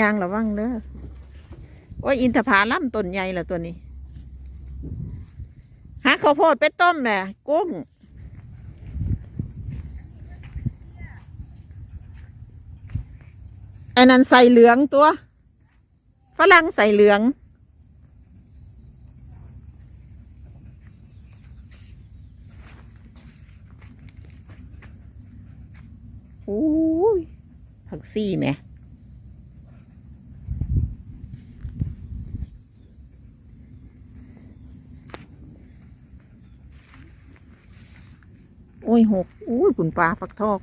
ยางระวังเด้อโอ้ยอินทผาล่ำต้นใหญ่ละตัวนี้ หาข้าวโพดไปต้มแหละกุ้ง อันนั้นใส่เหลืองตัวฝรั่งใส่เหลืองโอ้ยผักซี่แหม่ ยหกอุ้ยปุ่นปลาฟักทอง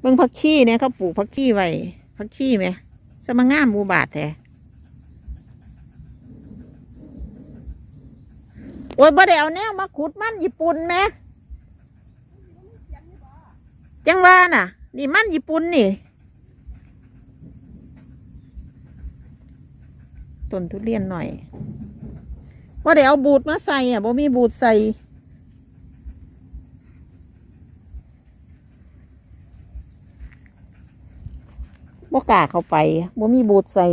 เบิ่งผักขี้เนี่ยเขาปลูกผักขี้ไว้ผักขี้ไหมสมางามหมูบาทแท้โอ้ยบ่ได้เอาแนวมาขุดมันญี่ปุ่นไหมจังว่าน่ะ นี่มันญี่ปุ่นนี่ต้นทุเรียนหน่อยว่าเดี๋ยวเอาบูดมาใส่อะบ่มีบูดใส่ บ่กล้าเข้าไปบ่มีบูดใส่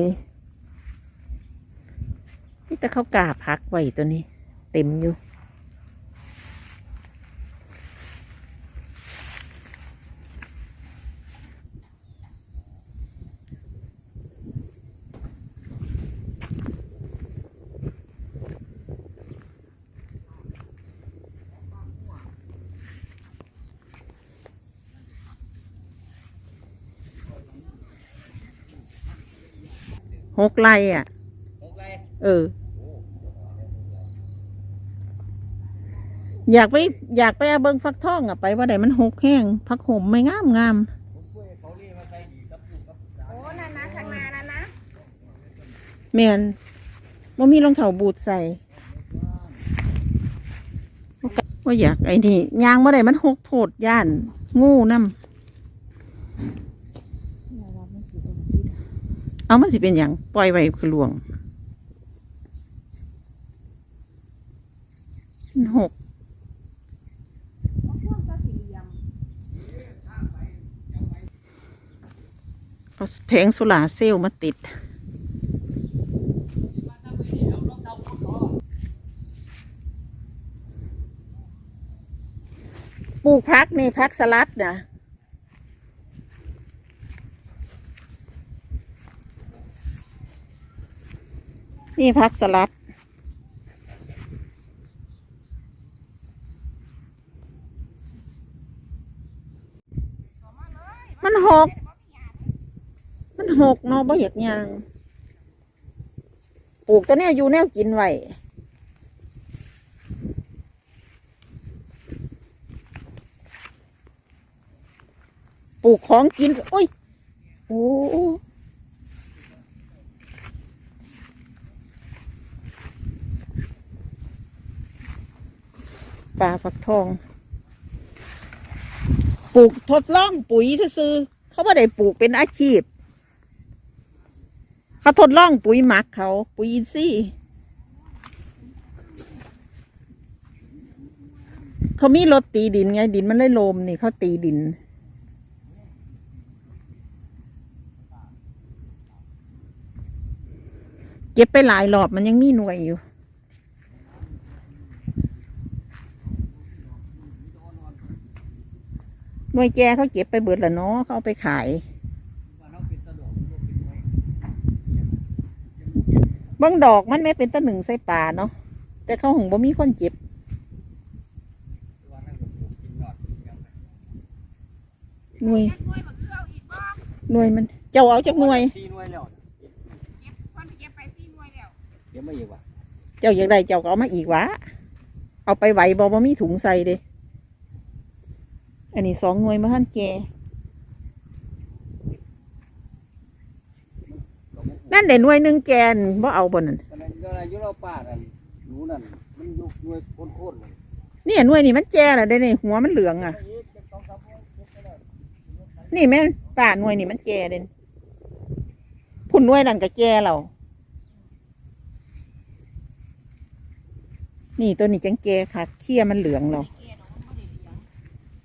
นี่แต่เขากล้าพักไว้ตัวนี้ เต็มอยู่ หกไร่อะ หกไรเออ อยากไป อยากไปเอาเบิงฟักทองอะไปว่าไหนมันหกแห้งพักห่มไม่งามงามผมช่วยเขาเรียกมาใส่ดีกับลูกกับสาวโอ้นั่นนะข้างหน้านั่นนะแม่นว่ามีรองเท้าบูดใส่ว่าอยากไอ้นี่ยางว่าไหนมันหกโพดย่าน งูน้ำ เอามันสิเป็นอย่างปล่อยไว้คือหลวงมันหกเอาแผงโซลาเซลล์มาติดปลูกพักนี่พักสลัดนะ นี่พักสลัด มันหก มันหกเนาะบ่อยากยาง ปลูกแต่แนวอยู่แนวกินไว้ปลูกของกิน โอ้ย โอ้ ปลาฟักทอง ปลูกทดลองปุ๋ยซื้อเขาไม่ได้ปลูกเป็นอาชีพ เขาทดลองปุ๋ยหมักเขา ปุ๋ยอินทรีย์เขามีรถตีดินไงดินมันเลยโลมนี่เขาตีดินเก็บไปหลายรอบมันยังมีหน่วยอยู่ หน่วยแกเขาเก็บไปเบิดละเนาะเขาเอาไปขายว่าเราเป็นตะดอกเราเป็นไว้บางดอกมันไม่เป็นตะหนึ่งใส่ป่าเนาะแต่เขาหงบ่มีคนเจ็บว่านั่นก็ปลูกกินยอดกินยังไงหน่วยแค่ด้วยบักเกลืออีกบ้างหน่วยมัน เจ้าเอาจากหน่วยสี่หน่วยแล้วเก็บคนเก็บไปสี่หน่วยแล้วเดี๋ยวไม่อีกว่ะเจ้าอยากได้เจ้าก็เอามาอีกวะเอาไปไหวบอบ่มีถุงใส่เด้ อันนี้สองหน่วยมาท่านแกนั่นเด่นหน่วยหนึ่งแกนบ่เอาบนนั่นตอนนั้นตอนนั้นอยุเราป่านั่นหนูนั่นมันอยุหน่วยโค่นๆเลยเนี่ยหน่วยนี่มันแกน่ะได้เนี่ยหัวมันเหลืองอะ นี่แม่นป่าหน่วยนี่มันแกเด่นผุนหน่วยนั่นก็แกเรานี่ตัวนี้จังแกค่ะเขี้ยมันเหลืองเรา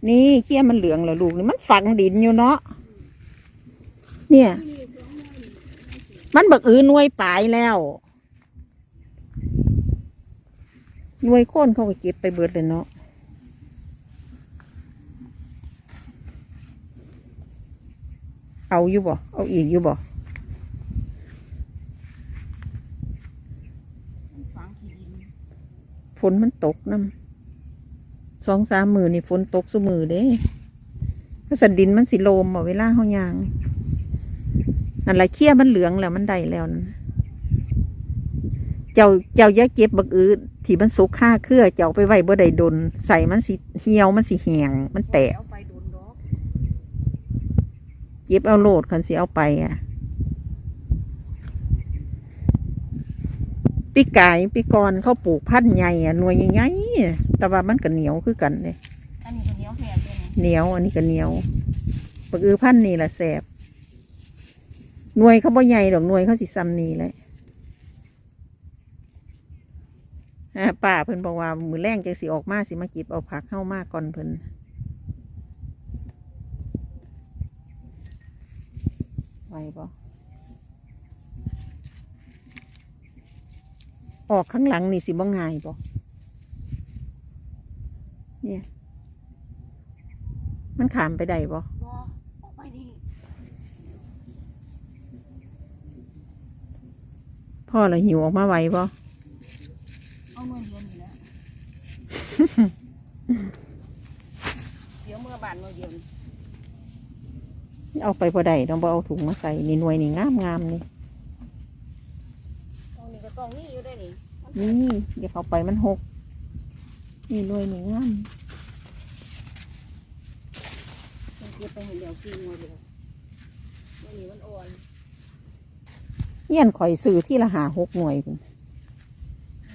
นี่เขี้ยมันเหลืองเหรอลูกนี่มันฝังดินอยู่เนาะเนี่ย มันบักอือหน่วยปลายแล้วหน่วยโค่นเขาก็เก็บไปเบิดเลยเนาะเอาอยู่บ่เอาอีกอยู่บ่ฝังขี้ดินฝนมันตกน้ำ สองสามมือนี่ฝนตกสุมือเด้ก็สันดินมันสิโลมบ่เวลาเฮายางนั่นแหละเคี้ยมันเหลืองแล้วมันได้แล้วนั่นเจ้าเจ้าอย่าเก็บบักอืดที่มันสุกค่าเครือเจ้าไปไว้บ่ได้ดน ใส่มันสิเหี่ยวมันสิแหงมันแตกเก็บเอาโลดคันสิเอาไปอะปีกายปีกรเขาปลูกพันธุ์ใหญ่อะหน่วยใหญ่ๆ แต่ว่ามันก็เหนียวคือกันเลยอันนี้ก็เหนียวแทนเลยนะเหนียว อันนี้ก็เหนียวปักอือพันธุ์นี่แหละแสบหน่วยเขาบ่ใหญ่ดอกหน่วยเขาสิซ้ำนี่เลยอ่าป้าเพิ่นบอกว่ามือแรงจังสิออกมาสิมาเก็บเอาผักเข้ามาก่อนเพิ่นไหวบ่ออกข้างหลังนี่สิบ่ง่ายบ่ เนี่ย มันขามไปได้บ่บ่ออกไปดิพ่อเราหิวออกมาไหวบ่เอาเงินเดือนนี่แหละเดี๋ยวเมื่อบานเมื่อเดียวนี่เอาไปบ่ได้ต้องบ่เอาถุงมาใส่นี่หน่วยนี่งามงามๆนี่เอานี่ก็ต้องนี่อยู่ได้นี่นี่อย่าเข้าไปมันหก นี่หน่วยนี่งามมันเก็บไปเห็นเดียวซีงวเดียววันนี้มันอ่อนเยี่ยนข่อยซื้อที่ละหาหกหน่วยพุ่น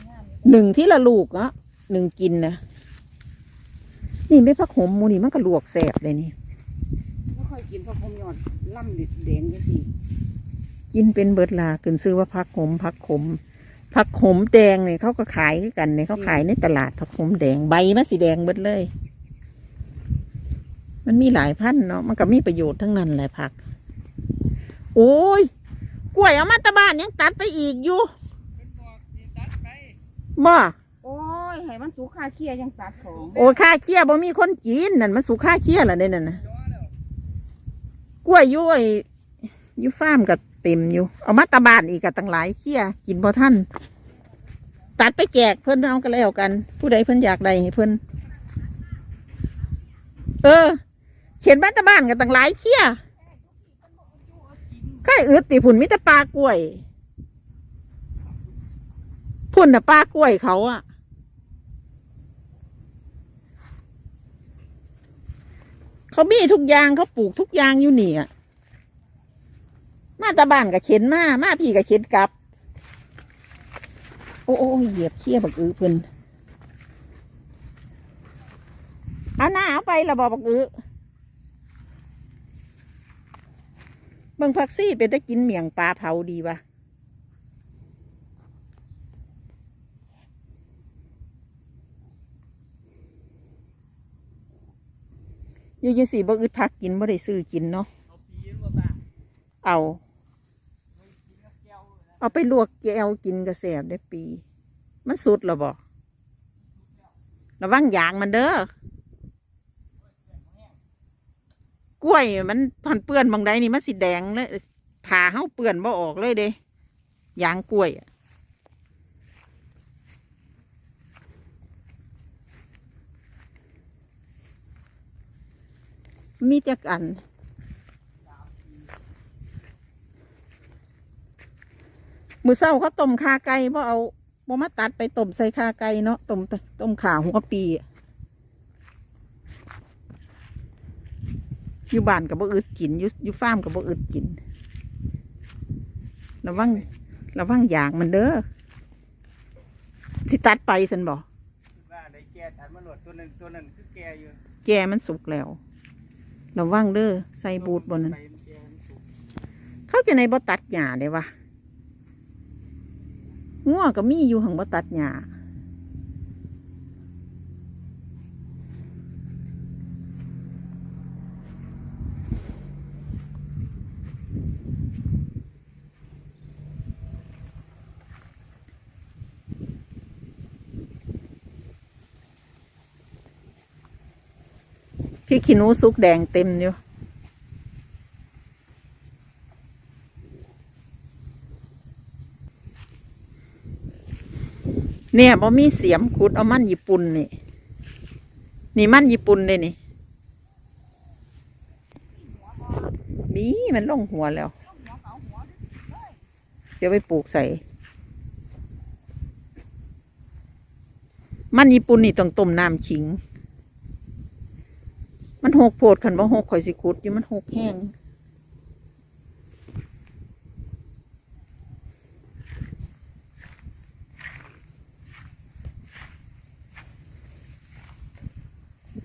งามอยู่หนึ่งที่ละลูกเนาะหนึ่งกินนะนี่ไม่พักหมหมูนี่มันก็ลวกแสบเลยนี่ไม่เคยกินผักพมยอดล่ำดิดแดงจังซี่กินเป็นเบิดลาเกินซื้อว่าพักขมพักขม พักขมแดงเนี่ยเขาก็ขายคือกันเนี่ยเขาขายในตลาดพักขมแดงใบมันสีแดงเบิดเลย มันมีหลายพันธุ์เนาะมันก็มีประโยชน์ทั้งนั้นแหละผัก โอ้ยกล้วยเอามาตะบ้านยังตัดไปอีกอยู่บ่โอ้ยให้มันสุกคาเคียยังตัดของโอ้ยค่าเคี้ยบ่มีคนกินนั่นมันสุค่าเคี้ยละเด้นั่นนะกล้วยอยู่ไอ้อยู่ฟาร์มก็ เต็มอยู่ เอามาตะบานอีกก็ตั้งหลายเคี้ยกินบ่ท่าน ตัดไปแจกเพิ่อนเอากันแล้วกัน ผู้ใดเพิ่อนอยากได้ให้เพิ่อนเออ เขียนบ้านตะบานกันตั้งหลายเคี้ยใครอึดติพุ่นมิตรปลากล้วยพุ่นน่ะปลากล้วยเขาอะเขามีทุกอย่างเขาปลูกทุกอย่างอยู่นี่อะ มาตาบ้านกับเข็นมามาพี่กับเข็นกลับ โอ้โอ้เหยียบเขี้ยบักอือเพิ่นเอาหน้าเอาไปละบอบักอือเบิ่งผักซี่เป็นได้กินเมี่ยงปลาเผาดีวะอยู่ยังสี่บ่อึดผักกินบ่ได้ซื้อกินเนาะ เอาปีนว่าตา เอา กินกับแก้ว เอาไปลวกแก้วกินกระแสบได้ปี มันสุดหรอบ่ระวังยางมันเด้อกล้วยมันพันเปื้อนบางใดนี่มันสีแดงเลยผ่าเฮาเปื้อนบ่ออกเลยเด้ยางกล้วยมีจักอัน มือเศร้าเขาต้มขาไก่บ่เอาบ่มาตัดไปต้มใส่ขาไก่เนาะต้มต้มขาหัวปีอะอยู่บ้านกับบ่อึดกินอยู่อยู่ฟาร์มกับบ่อึดกินระวังระวังอย่างมันเด้อที่ตัดไปสันบอกว่าได้แก่ทันมาโหลดตัวหนึ่งตัวหนึ่งคือแก่อยู่แกมันสุกแล้วระวังเด้อใส่บูดบนนั้นไปมัแก่มันสุกเขาจะในบ่ตัดหญ้าได้วะ ง้อก็มีอยู่หังบ่ตัดหญ้าพี่ขี้นูซุกแดงเต็มอยู่ เนี่ยบ่มีเสียมขุดเอามันญี่ปุ่นนี่ นี่มันญี่ปุ่นเลยนี่ มีมันลงหัวแล้ว เดี๋ยวไปปลูกใส่ มันญี่ปุ่นนี่ต้องต้มน้ำขิง มันหกโพดขันบ่หกข่อยสิขุดอยู่มันหกแห้ง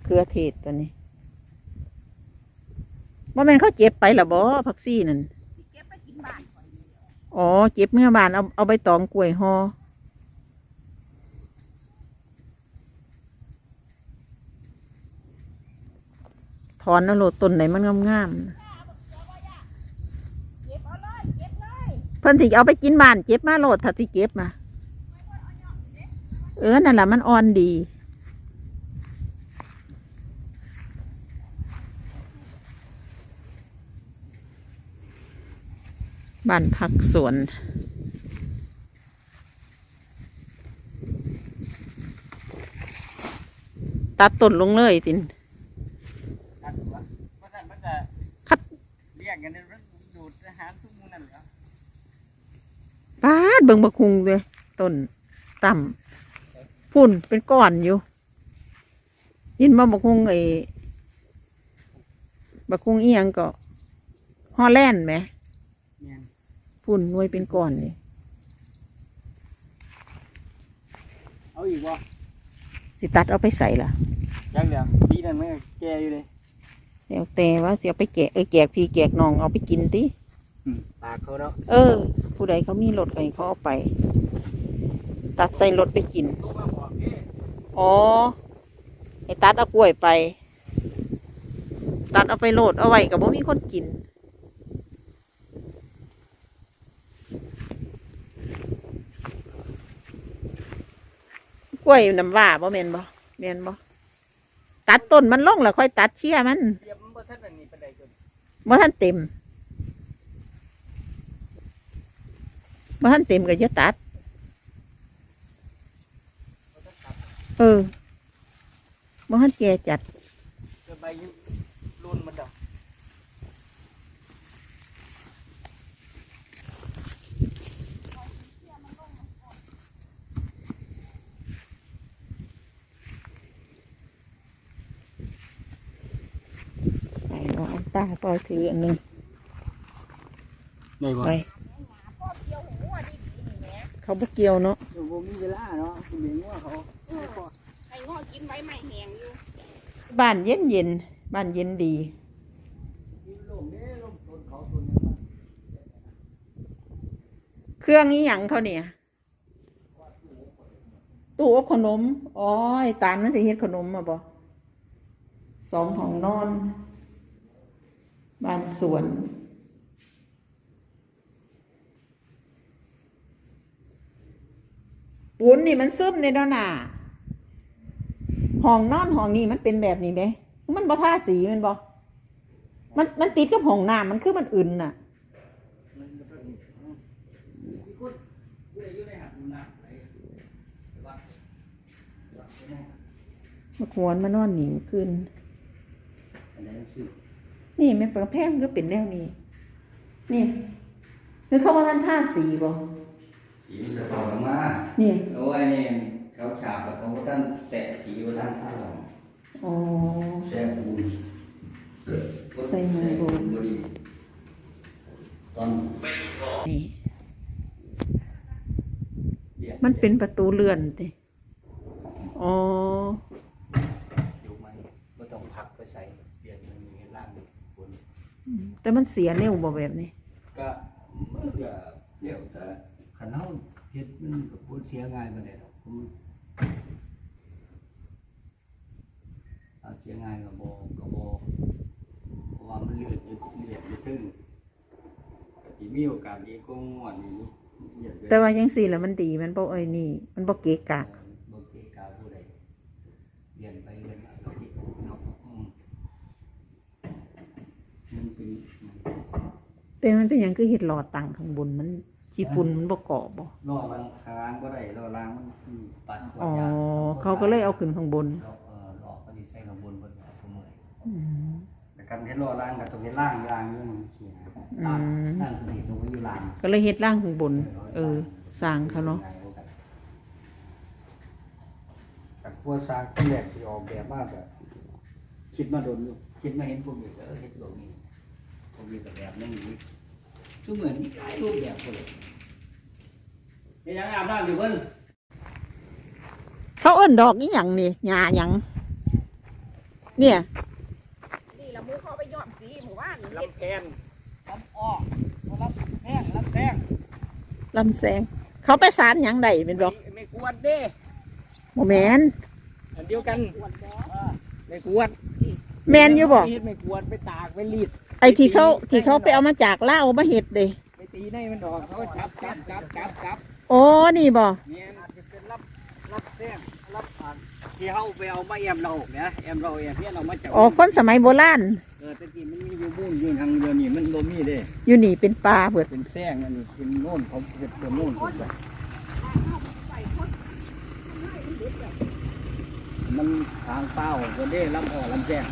เกลือเทศตัวนี้ว่าแม่นเขาเจ็บไปหรอบ่พักซี่นั่นเก็บไปกินบ้านข่อยอ๋อ เจ็บเมื่อบานเอาเอาใบตองกล้วยหอถอนนะโลดต้นไหนมันงามๆน่ะเก็บเอาเลยเก็บเลยเพิ่นสิเอาไปกินบ้าน เจ็บมาโลดถ้าสิเก็บมา เออ นั่นแหละมันอ่อนดี บ้านพักสวน ตัดต้นลงเลยตินตัดหัวเพราะฉะนั้นมันจะคัดเรียกกันเนี่ยมันดูดอาหารทุกมื้อนั่นแหละปาดเบิ่งบักคุงเลยต้นต่ำพุ่นเป็นก้อนอยู่ ยินมาบักคุงไอ้บักคุงเอียงก็ฮอลแลนด์ไหมเนี่ย พุ่นหน่วยเป็นก้อนนี่เอาอีกบ่สิตัดเอาไปใส่ล่ะยังเดียวปีนั้นมันก็แก่อยู่เลยแล้วแต่ว่าสิเอาไปแกะเออแจกพี่แจกน้องเอาไปกินติปากเขาเนาะเออ ผู้ใดเขามีรถก็ให้เขาเอาไป ตัดใส่รถไปกินตู้มาบอกเอ๊ะอ๋อให้ตัดเอากล้วยไป ตัดเอาไปโหลดเอาไว้กับว่ามีคนกิน กล้วยน้ำว่าบ่แมนบ่แมนบ่ตัดต้นมันลงแล้วค่อยตัดเชี่ยมันเตรียมมันบ่ทันอันนี้ปานใดจนบ่ทันเต็มบ่ท่านเต็มก็จะตัด บ่ทันตัดเออบ่ทันแก่จัด เกิดใบยิ่งรุนมันดอก ไป เอาอันตาปล่อยถืออันหนึงได้บ่ไปพ่อเกี่ยวหัวดีดีนี่แหม่เขาบ่เกี่ยวเนาะเดี๋ยวบ่มีเวลาเนาะคุณเลี้ยงว่าเขาให้งอกินไว้ไม่แห้งอยู่บ้านเย็นเย็นๆบ้านเย็นดีมีลมเด้ลมต้นเขาต้นนี้มันเครื่องนี้หยังเขาเนี่ยตู้อบขนม อ๋อไอ้ตาลมันสิเฮ็ดขนมมาบ่สองห้องนอน บ้านสวน ปูนนี่มันซึมในดอหนาห้องนอนห้องนี้มันเป็นแบบนี้ไหม มันบ่ท่าสีมันบ่มันมันติดกับห้องน้ำมันคือมันอื่นน่ะมันบ่ทันมีคนผู้ใดอนหน้ำไหลวัดวัดไปไหนมานอนหนิวขึ้นอันไหนมันสิ นี่แม่ปลาแพงก็เป็นแนวนี้ นี่คือเขาว่าท่านท่าสีบ่สีมันจะต่อลงมานี่โอ้ยนี่เขาฉาบแล้วเขาก็ท่านแตะสีว่าท่านท่านหลงอ๋อแช่ปูนใส่มือโบนบดีตอนนี่เดียดมันเป็นประตูเลื่อนติอ๋อ อยู่ไหมไม่ต้องพักไปใส่เปลี่ยนมันมีล่างบน แต่มันเสียเร็วบ่แบบนี้ ก็มันก็เดี๋ยวแต่ขันเฮาเฮ็ดมันก็บ่เสียง่ายปานใดดอกผมเอาเสียง่ายก็บ่ก็บ่เพราะว่ามันเลือดอยู่เลือดอยู่ถึงก็สิมีโอกาสดีกว่าม่วนอยู่เยอะเกินแต่ว่ายังสี่แล้วมันดีมันบ่เอ้ยนี่ มันบ่เกะกะ บ่เกะกะผู้ใดเรียนไปเรียนมาก็สิเนาะอืม แต่มันเป็นหยังคือเห็ดหลอดตังข้างบนมันจีปุ่นมันบ่เกาะบ่รอมันค้างก็ได้รอล้างมันคือปัดขวดอ๋อยาเขาก็เลยเอาขึ้นข้างบนรอเออรอก็ดีใช้ข้างบนบนเอาตัวเมื่อยอืมแต่การเฮ็ดรอล้างกับตัวเฮ็ดล่างล่างนี่มันเขียนอืล่างมล่างตัวนี้ตัวอยู่ล่างก็เลยเฮ็ดร่างข้างบน เออสร้างเขาเนาะกับพวกสร้างที่แรกที่ออกแบบมากอะคิดมาโดนอยู่คิดมาเห็นพวกนี้เออเฮ็ดตรงนี้พวกนี้ก็แบบนึงนี่ ทุกเหมือนมีหลายรูปแบบเลยนี่ยังอาบน้ำอยู่เพิ่นเขาเอิ้นดอกอีหยังนี่หญ้าหยังเนี่ยนี่ละมูเขาไปย้อมสีหมู่บ้านนี่ลำแคนลำอ้อลำแท่งลำแท่งลำแสง เขาไปสารหยังได้เป็นดอกไม่กวดเด้บ่แม่นอันเดียวกันปวดบ่ไม่กวดแม่นอยู่บ่เฮ็ดไม่กวดไปตากไปรีดไอ้ที่เขาที่เขาไปเอามาจากลาวมาเฮ็ดเด้ไปตีในมันดอกเขาจับจับจับจับจับโอ้นี่บ่เนี่ยอาจจะเป็นรับรับแท่งรับผ่านที่เขาไปเอามาแอมเราเนี่ยแอมเราแอมเพี้ยนเอามาจากอ๋อคนสมัยโบราณเออแตะกี้มันมีอยู่บุ้นอยู่ทางเดือนนี้มันบ่มีเด้อยู่นี่เป็นปลาเบิดเป็นแซงอันนี้เป็นโน่นเขาเห็ดเป็นโน่นขึ้นไปมันทางเป้าก็ได้ลำอ่อลำแจ้ง